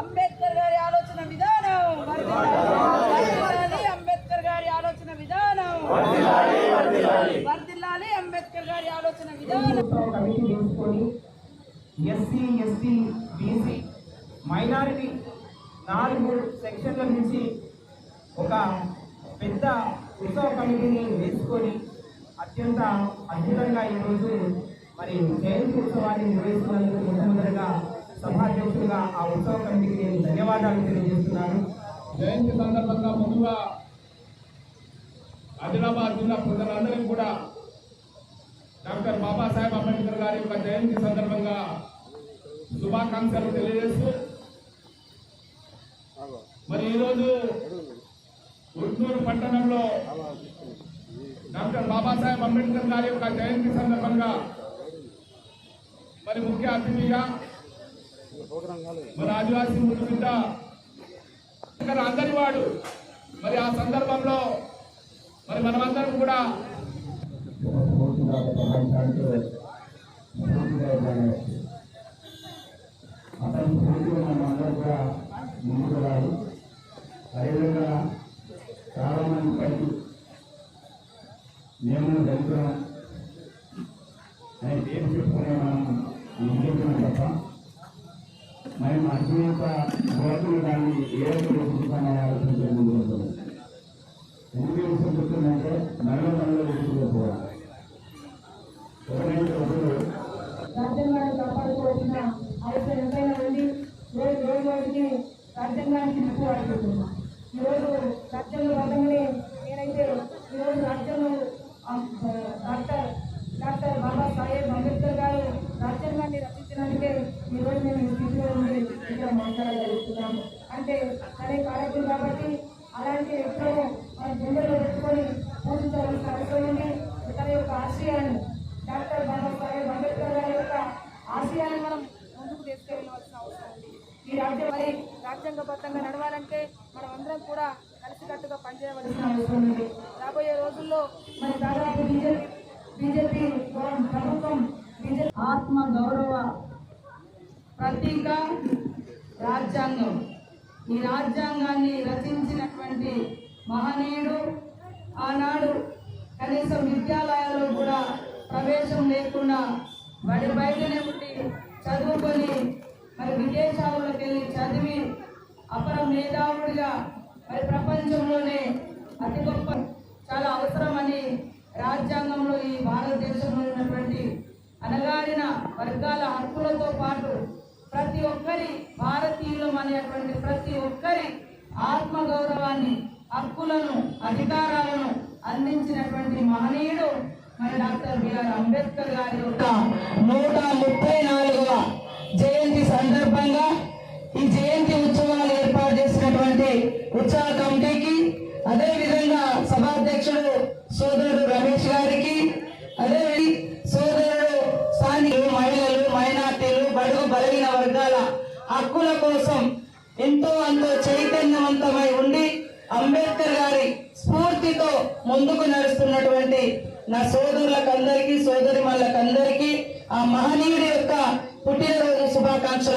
అంబేద్కర్ గారి ఆలోచన విధానం. అంబేద్కర్ గారి ఆలోచన విధానం. వర్దిల్లాలి అంబేద్కర్ గారి ఆలోచన విధానం. ఎస్సీ ఎస్టీ బీసీ మైనారిటీ నాలుగు సెక్షన్ల నుంచి ఒక పెద్ద ఉత్సవ కమిటీని వేసుకొని అత్యంత అద్భుతంగా ఈరోజు మరి జయంతి ఉత్సవాన్ని నిర్వహిస్తున్నందుకు మొట్టమొదటిగా సభాధ్యక్షులుగా ఆ ఉత్సవ కమిటీకి నేను ధన్యవాదాలు తెలియజేస్తున్నాను. జయంతి సందర్భంగా ముందుగా ఆదిలాబాద్ జిల్లా ప్రజలందరికీ కూడా డాక్టర్ బాబాసాహెబ్ అంబేద్కర్ గారి యొక్క జయంతి సందర్భంగా శుభాకాంక్షలు తెలియజేస్తూ మరి ఈరోజు ఉట్నూరు పట్టణంలో డాక్టర్ బాబాసాహెబ్ అంబేద్కర్ గారి యొక్క జయంతి సందర్భంగా మరి ముఖ్య అతిథిగా మన ఆదివాసీ ముందు బిడ్డ అందరి వాడు మరి ఆ సందర్భంలో మరి మనమందరం కూడా అతను పూర్తిగా మనందరూ కూడా ముందుకు రాదు అదేవిధంగా చాలా మంది పైకి మేము దళితులం అని పేరు చెప్పుకునే మనం నిజం తప్ప మరి మా అత్యంత గోతులు దాన్ని ఏ రూపంగా ఆలోచించే ముందు ఉంటుంది ఎందుకు విసుకుంటుందంటే నల్ల నల్ల విసుకుపోవాలి ఎవరైతే ఒకరు రాజ్యాంగాన్ని కాపాడుకోవాల్సిన అవసరం ఎంతైనా ఉంది రోజు రోజు రోజుకి రాజ్యాంగానికి ముప్పు ఈరోజు నేనైతే ఈరోజు రాజ్యాంగం ఆ, డాక్టర్ డాక్టర్ బాబాసాహెబ్ అంబేద్కర్ గారు రాజ్యాంగాన్ని రచించినందుకే ఈరోజు మేము ఈ స్థితిలో ఉండి ఇక్కడ మాట్లాడగలుగుతున్నాము అంటే అనే కార్యక్రమం కాబట్టి అలాంటి ఎప్పుడో మన గుండెలో పెట్టుకొని పూజించాలని అవసరం తన యొక్క ఆశయాన్ని డాక్టర్ బాబాసాహెబ్ అంబేద్కర్ గారి యొక్క ఆశయాన్ని మనం ముందుకు తీసుకెళ్ళవలసిన అవసరం ఉంది. ఈ రాజ్యం మరి రాజ్యాంగబద్ధంగా నడవాలంటే మనం అందరం కూడా కలిసికట్టుగా పనిచేయవలసిన అవసరం ఉంది. రాబోయే రోజుల్లో మన దాదాపు బీజేపీ బీజేపీ ప్రభుత్వం ఆత్మ గౌరవ ప్రతీక రాజ్యాంగం. ఈ రాజ్యాంగాన్ని రచించినటువంటి మహనీయుడు ఆనాడు కనీసం విద్యాలయాల్లో కూడా ప్రవేశం లేకుండా వాడి బయటనే ఉండి చదువుకొని మరి విదేశాలకు వెళ్ళి చదివి అపర మేధావుడిగా మరి ప్రపంచంలోనే అతి గొప్ప చాలా అవసరమని రాజ్యాంగంలో ఈ భారతదేశంలో ఉన్నటువంటి అనగారిన వర్గాల హక్కులతో పాటు ప్రతి ఒక్కరి భారత అనేటువంటి ప్రతి ఒక్కరి ఆత్మగౌరవాన్ని హక్కులను అధికారాలను అందించినటువంటి మహనీయుడు మన డాక్టర్ బిఆర్ అంబేద్కర్ గారి యొక్క నూట ముప్పై నాలుగవ జయంతి సందర్భంగా ఈ జయంతి ఉత్సవాలు ఏర్పాటు చేసినటువంటి ఉత్సవ కమిటీకి అదే విధంగా సభాధ్యక్షుడు సోదరుడు రమేష్ గారికి అదే హక్కుల కోసం ఎంతో అంతో చైతన్యవంతమై ఉండి అంబేద్కర్ గారి స్ఫూర్తితో ముందుకు నడుస్తున్నటువంటి నా సోదరులకందరికీ సోదరి మళ్ళకందరికీ ఆ మహనీయుడి యొక్క పుట్టినరోజు శుభాకాంక్షలు.